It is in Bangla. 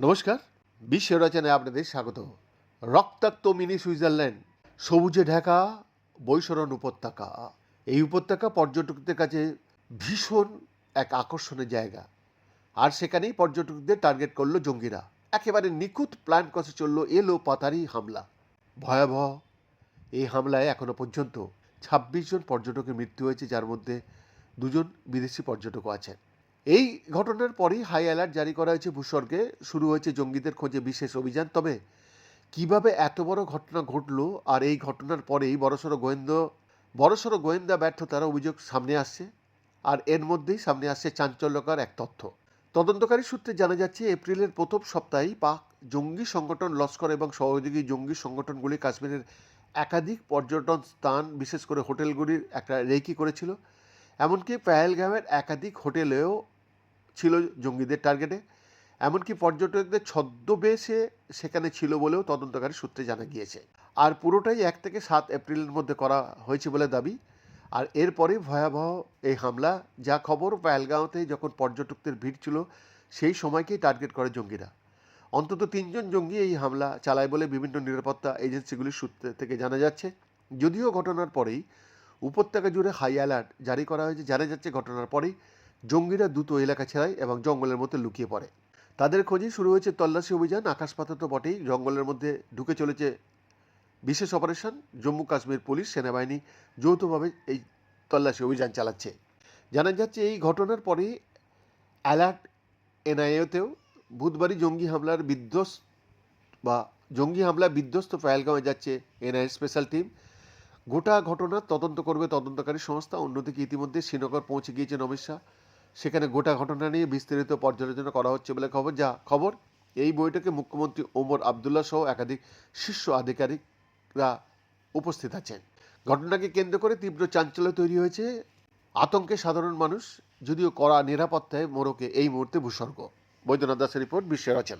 নমস্কার, বিশ্ব রচনায় আপনাদের স্বাগত। রক্তাক্ত মিনি সুইজারল্যান্ড, সবুজে ঢাকা, বৈশরণ উপত্যকা। এই উপত্যকা পর্যটকদের কাছে ভীষণ এক আকর্ষণের জায়গা। আর সেখানেই পর্যটকদের টার্গেট করল জঙ্গিরা। একেবারে নিখুঁত প্ল্যান কষে চলল এলো পাতারি হামলা। ভয়াবহ, এই হামলায় এখনও পর্যন্ত ছাব্বিশ জন পর্যটকের মৃত্যু হয়েছে, যার মধ্যে দুজন বিদেশি পর্যটকও আছেন। এই ঘটনার পরেই হাই অ্যালার্ট জারি করা হয়েছে ভূস্বর্গে। শুরু হয়েছে জঙ্গিদের খোঁজে বিশেষ অভিযান। তবে কীভাবে এত বড় ঘটনা ঘটলো আর এই ঘটনার পরেই বড়সড় গোয়েন্দা বড়সড় গোয়েন্দা ব্যর্থতার অভিযোগ সামনে আসছে আর এর মধ্যেই সামনে আসছে চাঞ্চল্যকর এক তথ্য। তদন্তকারী সূত্রে জানা যাচ্ছে, এপ্রিলের প্রথম সপ্তাহেই পাক জঙ্গি সংগঠন লস্কর এবং সহযোগী জঙ্গি সংগঠনগুলি কাশ্মীরের একাধিক পর্যটন স্থান, বিশেষ করে হোটেলগুলির একটা রেকি করেছিল। এমনকি পেহেলগামের একাধিক হোটেলেও ছিল জঙ্গিদের টার্গেটে। এমনকি পর্যটকদের ছদ্মবেশে সেখানে ছিল বলেও তদন্তকারী সূত্রে জানা গিয়েছে। আর পুরোটাই এক থেকে সাত এপ্রিলের মধ্যে করা হয়েছে বলে দাবি। আর এরপরে ভয়াবহ এই হামলা, যা খবর পেহেলগাঁওতে যখন পর্যটকদের ভিড় ছিল, সেই সময়কেই টার্গেট করে জঙ্গিরা। অন্তত তিনজন জঙ্গি এই হামলা চালায় বলে বিভিন্ন নিরাপত্তা এজেন্সিগুলির সূত্রে থেকে জানা যাচ্ছে। যদিও ঘটনার পরেই উপত্যকা জুড়ে হাই অ্যালার্ট জারি করা হয়েছে জানা যাচ্ছে ঘটনার পরেই। জঙ্গিরা দ্রুত এলাকা ছেড়ায় এবং জঙ্গলের মধ্যে লুকিয়ে পড়ে। তাদের খোঁজেই শুরু হয়েছে তল্লাশি অভিযান আকাশপাতা তো বটেই। জঙ্গলের মধ্যে ঢুকে চলেছে বিশেষ অপারেশন। জম্মু কাশ্মীর পুলিশ, সেনাবাহিনী যৌথভাবে এই তল্লাশি অভিযান চালাচ্ছে। জানা যাচ্ছে, এই ঘটনার পরেই অ্যালার্ট এনআইএতেও বুধবারই জঙ্গি হামলার বিধ্বস্ত বা জঙ্গি হামলা বিধ্বস্ত পেহেলগাঁওয়ে যাচ্ছে এনআইএ স্পেশাল টিম। গোটা ঘটনার তদন্ত করবে তদন্তকারী সংস্থা। অন্যদিকে ইতিমধ্যে শ্রীনগর পৌঁছে গিয়েছেন অমিত শাহ। সেখানে গোটা ঘটনা নিয়ে বিস্তারিত পর্যালোচনা করা হচ্ছে বলে খবর। যা খবর, এই বৈঠকে মুখ্যমন্ত্রী ওমর আবদুল্লাহ সহ একাধিক শীর্ষ আধিকারিকরা উপস্থিত আছেন। ঘটনাকে কেন্দ্র করে তীব্র চাঞ্চল্য তৈরি হয়েছে। আতঙ্কে সাধারণ মানুষ, যদিও কড়া নিরাপত্তায় মোড়কে এই মুহূর্তে ভূস্বর্গ। বৈদ্যনাথ দাসের রিপোর্ট বিশ্ব রচনা